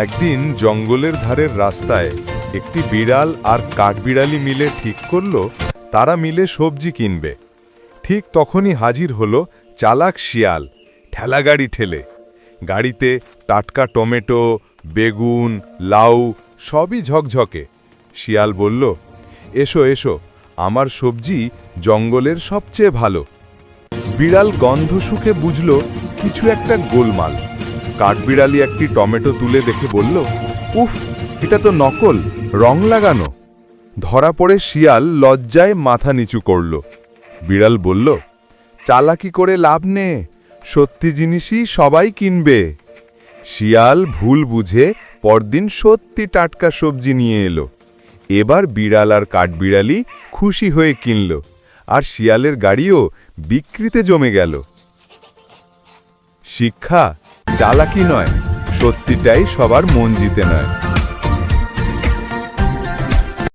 একদিন জঙ্গলের ধারের রাস্তায় একটি বিড়াল আর কাঠবিড়ালি মিলে ঠিক করল, তারা মিলে সবজি কিনবে। ঠিক তখনই হাজির হলো চালাক শিয়াল ঠেলাগাড়ি ঠেলে। গাড়িতে টাটকা টমেটো, বেগুন, লাউ সবই ঝকঝকে। শিয়াল বলল, এসো এসো, আমার সবজি জঙ্গলের সবচেয়ে ভালো। বিড়াল গন্ধ শুকে বুঝল, কিছু একটা গোলমাল। কাঠবিড়ালি একটি টমেটো তুলে দেখে বলল, উফ, এটা তো নকল, রং লাগানো। ধরা পড়ে শিয়াল লজ্জায় মাথা নিচু করল। বিড়াল বলল, চালাকি করে লাভ নে, সত্যি জিনিসই সবাই কিনবে। শিয়াল ভুল বুঝে পরদিন সত্যি টাটকা সবজি নিয়ে এলো। এবার বিড়াল আর কাঠবিড়ালি খুশি হয়ে কিনল, আর শিয়ালের গাড়িও বিক্রিতে জমে গেল। শিক্ষা চালাকি নয় সত্যিটাই সবার মন জিতে নয়।